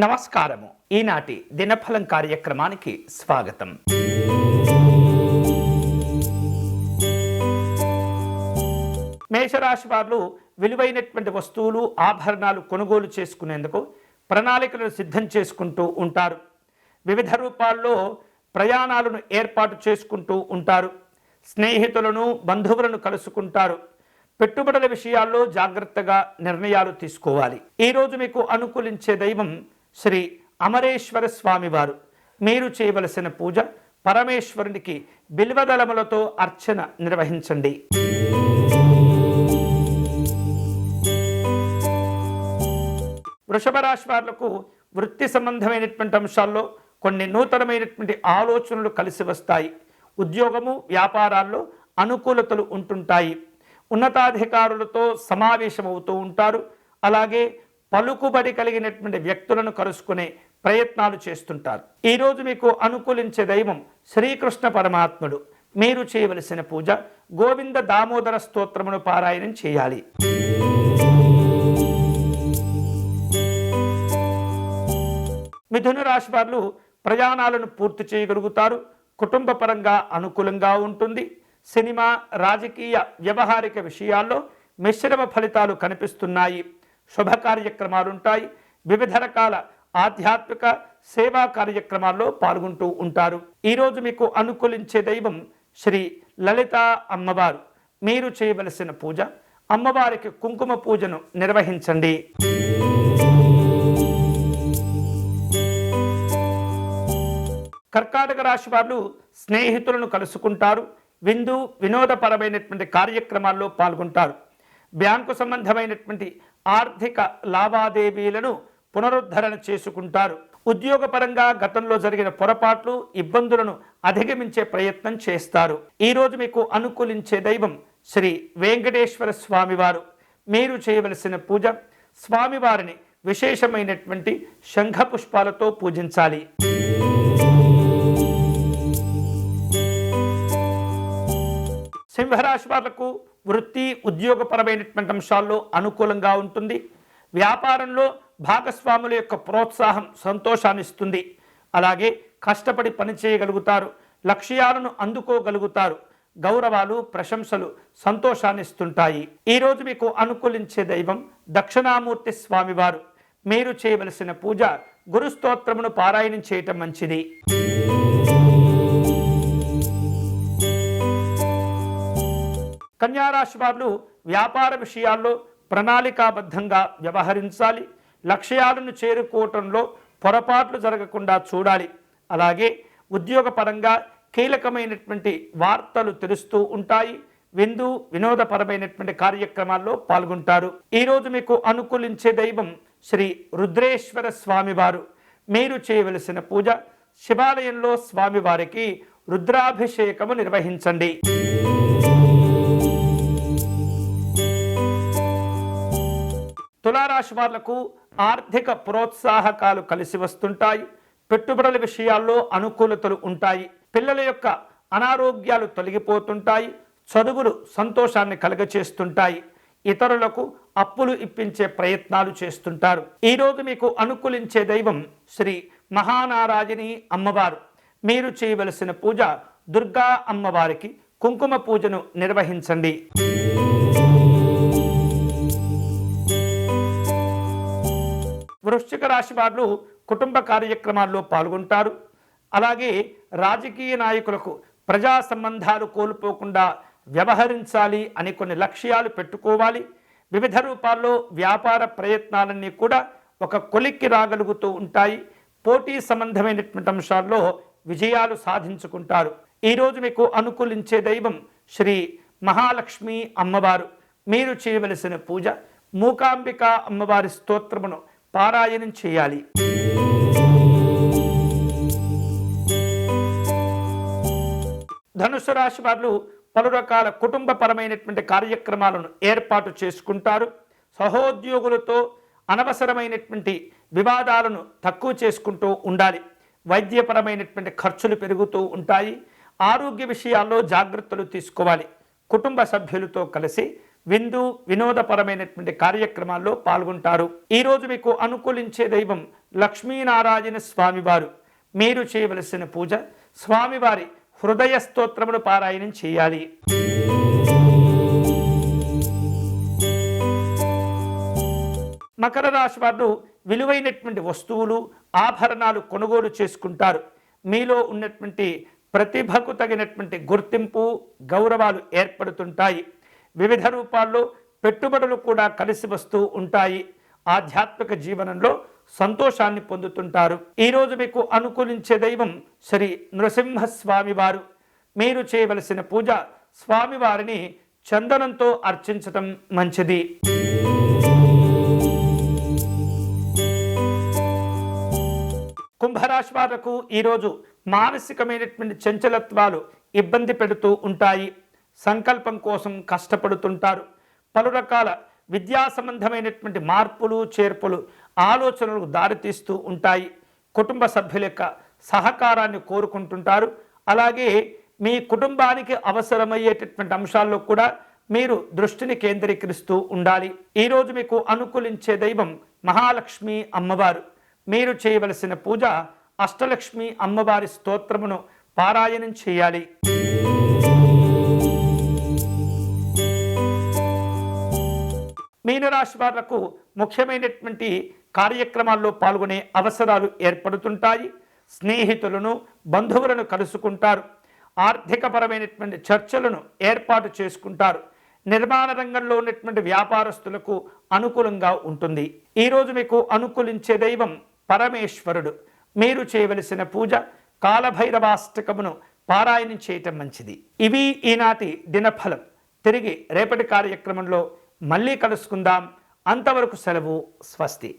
నమస్కారము. ఈనాటి దినఫలం కార్యక్రమానికి స్వాగతం. మేషరాశి వారు విలువైనటువంటి వస్తువులు ఆభరణాలు కొనుగోలు చేసుకునేందుకు ప్రణాళికలను సిద్ధం చేసుకుంటూ ఉంటారు. వివిధ రూపాల్లో ప్రయాణాలను ఏర్పాటు చేసుకుంటూ ఉంటారు. స్నేహితులను బంధువులను కలుసుకుంటారు. పెట్టుబడుల విషయాల్లో జాగ్రత్తగా నిర్ణయాలు తీసుకోవాలి. ఈరోజు మీకు అనుకూలించే దైవం శ్రీ అమరేశ్వర స్వామివారు మీరు చేయవలసిన పూజ పరమేశ్వరునికి బిల్వదళములతో అర్చన నిర్వహించండి. వృషభ రాశి వారులకు వృత్తి సంబంధమైనటువంటి అంశాల్లో కొన్ని నూతనమైనటువంటి ఆలోచనలు కలిసి వస్తాయి. ఉద్యోగము వ్యాపారాల్లో అనుకూలతలు ఉంటుంటాయి. ఉన్నతాధికారులతో సమావేశమవుతూ ఉంటారు. అలాగే పలుకుబడి కలిగినటువంటి వ్యక్తులను కలుసుకునే ప్రయత్నాలు చేస్తుంటారు. ఈరోజు మీకు అనుకూలించే దైవం శ్రీకృష్ణ పరమాత్ముడు. మీరు చేయవలసిన పూజ గోవింద దామోదర స్తోత్రమును పారాయణం చేయాలి. మిథున రాశి వారు ప్రయాణాలను పూర్తి చేయగలుగుతారు. కుటుంబ పరంగా అనుకూలంగా ఉంటుంది. సినిమా రాజకీయ వ్యవహారిక విషయాల్లో మిశ్రమ ఫలితాలు కనిపిస్తున్నాయి. శుభ కార్యక్రమాలు ఉంటాయి వివిధ రకాల ఆధ్యాత్మిక సేవా కార్యక్రమాల్లో పాల్గొంటూ ఉంటారు. ఈరోజు మీకు అనుకూలించే దైవం శ్రీ లలిత అమ్మవారు. మీరు చేయవలసిన పూజ అమ్మవారికి కుంకుమ పూజను నిర్వహించండి. కర్కాటక రాశి వారు స్నేహితులను కలుసుకుంటారు. విందు వినోదపరమైనటువంటి కార్యక్రమాల్లో పాల్గొంటారు. బ్యాంకు సంబంధమైనటువంటి ఆర్థిక లావాదేవీలను పునరుద్ధరణ చేసుకుంటారు. ఉద్యోగపరంగా గతంలో జరిగిన పొరపాట్లు ఇబ్బందులను అధిగమించే ప్రయత్నం చేస్తారు. ఈరోజు మీకు అనుకూలించే దైవం శ్రీ వెంకటేశ్వర స్వామివారు. మీరు చేయవలసిన పూజ స్వామివారిని విశేషమైనటువంటి శంఖ పుష్పాలతో పూజించాలి. సింహరాశి వాళ్ళకు వృత్తి ఉద్యోగపరమైనటువంటి అంశాల్లో అనుకూలంగా ఉంటుంది. వ్యాపారంలో భాగస్వాముల యొక్క ప్రోత్సాహం సంతోషాన్ని ఇస్తుంది. అలాగే కష్టపడి పని చేయగలుగుతారు లక్ష్యాలను అందుకోగలుగుతారు గౌరవాలు ప్రశంసలు సంతోషాన్ని ఇస్తుంటాయి. ఈరోజు మీకు అనుకూలించే దైవం దక్షిణామూర్తి స్వామివారు. మీరు చేయవలసిన పూజ గురుస్తోత్రమును పారాయణం చేయటం మంచిది. కన్యారాశి వారు వ్యాపార విషయాల్లో ప్రణాళికాబద్ధంగా వ్యవహరించాలి. లక్ష్యాలను చేరుకోవటంలో పొరపాట్లు జరగకుండా చూడాలి. అలాగే ఉద్యోగపరంగా కీలకమైనటువంటి వార్తలు తెలుస్తూ ఉంటాయి. విందు వినోదపరమైనటువంటి కార్యక్రమాల్లో పాల్గొంటారు. ఈరోజు మీకు అనుకూలించే దైవం శ్రీ రుద్రేశ్వర స్వామివారు. మీరు చేయవలసిన పూజ శివాలయంలో స్వామివారికి రుద్రాభిషేకము నిర్వహించండి. తులారాశి వాళ్ళకు ఆర్థిక ప్రోత్సాహకాలు కలిసి వస్తుంటాయి. పెట్టుబడుల విషయాల్లో అనుకూలతలు ఉంటాయి. పిల్లల యొక్క అనారోగ్యాలు తొలగిపోతుంటాయి. చదువులు సంతోషాన్ని కలగచేస్తుంటాయి. ఇతరులకు అప్పులు ఇప్పించే ప్రయత్నాలు చేస్తుంటారు. ఈరోజు మీకు అనుకూలించే దైవం శ్రీ మహానారాయణి అమ్మవారు. మీరు చేయవలసిన పూజ దుర్గా అమ్మవారికి కుంకుమ పూజను నిర్వహించండి. వృశ్చిక వాళ్ళు కుటుంబ కార్యక్రమాల్లో పాల్గొంటారు. అలాగే రాజకీయ నాయకులకు ప్రజా సంబంధాలు కోల్పోకుండా వ్యవహరించాలి అని కొన్ని లక్ష్యాలు పెట్టుకోవాలి. వివిధ రూపాల్లో వ్యాపార ప్రయత్నాలన్నీ కూడా ఒక కొలిక్కి రాగలుగుతూ ఉంటాయి. పోటీ సంబంధమైనటువంటి అంశాల్లో విజయాలు సాధించుకుంటారు. ఈరోజు మీకు అనుకూలించే దైవం శ్రీ మహాలక్ష్మి అమ్మవారు. మీరు చేయవలసిన పూజ మూకాంబిక అమ్మవారి స్తోత్రమును పారాయణం చేయాలి. ధనుసు రాశి వారు పలు రకాల కుటుంబపరమైనటువంటి కార్యక్రమాలను ఏర్పాటు చేసుకుంటారు. సహోద్యోగులతో అనవసరమైనటువంటి వివాదాలను తక్కువ చేసుకుంటూ ఉండాలి. వైద్యపరమైనటువంటి ఖర్చులు పెరుగుతూ ఉంటాయి. ఆరోగ్య విషయాల్లో జాగ్రత్తలు తీసుకోవాలి. కుటుంబ సభ్యులతో కలిసి విందు వినోదపరమైనటువంటి కార్యక్రమాల్లో పాల్గొంటారు. ఈరోజు మీకు అనుకూలించే దైవం లక్ష్మీనారాయణ స్వామివారు. మీరు చేయవలసిన పూజ స్వామివారి హృదయ స్తోత్రమును పారాయణం చేయాలి. మకర రాశి వారు విలువైనటువంటి వస్తువులు ఆభరణాలు కొనుగోలు చేసుకుంటారు. మీలో ఉన్నటువంటి ప్రతిభకు తగినటువంటి గుర్తింపు గౌరవాలు ఏర్పడుతుంటాయి. వివిధ రూపాల్లో పెట్టుబడులు కూడా కలిసి వస్తూ ఉంటాయి. ఆధ్యాత్మిక జీవనంలో సంతోషాన్ని పొందుతుంటారు. ఈరోజు మీకు అనుకూలించే దైవం శ్రీ నృసింహస్వామి వారు. మీరు చేయవలసిన పూజ స్వామివారిని చందనంతో అర్చించటం మంచిది. కుంభరాశి వారికి ఈరోజు మానసికమైనటువంటి చంచలత్వాలు ఇబ్బంది పెడుతూ ఉంటాయి. సంకల్పం కోసం కష్టపడుతుంటారు. పలు రకాల విద్యా సంబంధమైనటువంటి మార్పులు చేర్పులు ఆలోచనలకు దారితీస్తూ ఉంటాయి. కుటుంబ సభ్యుల యొక్క సహకారాన్ని కోరుకుంటుంటారు. అలాగే మీ కుటుంబానికి అవసరమయ్యేటటువంటి అంశాల్లో కూడా మీరు దృష్టిని కేంద్రీకరిస్తూ ఉండాలి. ఈరోజు మీకు అనుకూలించే దైవం మహాలక్ష్మి అమ్మవారు. మీరు చేయవలసిన పూజ అష్టలక్ష్మి అమ్మవారి స్తోత్రమును పారాయణం చేయాలి. మీనరాశి వాళ్ళకు ముఖ్యమైనటువంటి కార్యక్రమాల్లో పాల్గొనే అవసరాలు ఏర్పడుతుంటాయి. స్నేహితులను బంధువులను కలుసుకుంటారు. ఆర్థికపరమైనటువంటి చర్చలను ఏర్పాటు చేసుకుంటారు. నిర్మాణ రంగంలో ఉన్నటువంటి వ్యాపారస్తులకు అనుకూలంగా ఉంటుంది. ఈరోజు మీకు అనుకూలించే దైవం పరమేశ్వరుడు. మీరు చేయవలసిన పూజ కాలభైరవాష్టకమును పారాయణం చేయటం మంచిది. ఇవి ఈనాటి దినఫలం. తిరిగి రేపటి కార్యక్రమంలో మళ్ళీ కలుసుకుందాం. అంతవరకు సెలవు స్వస్తి.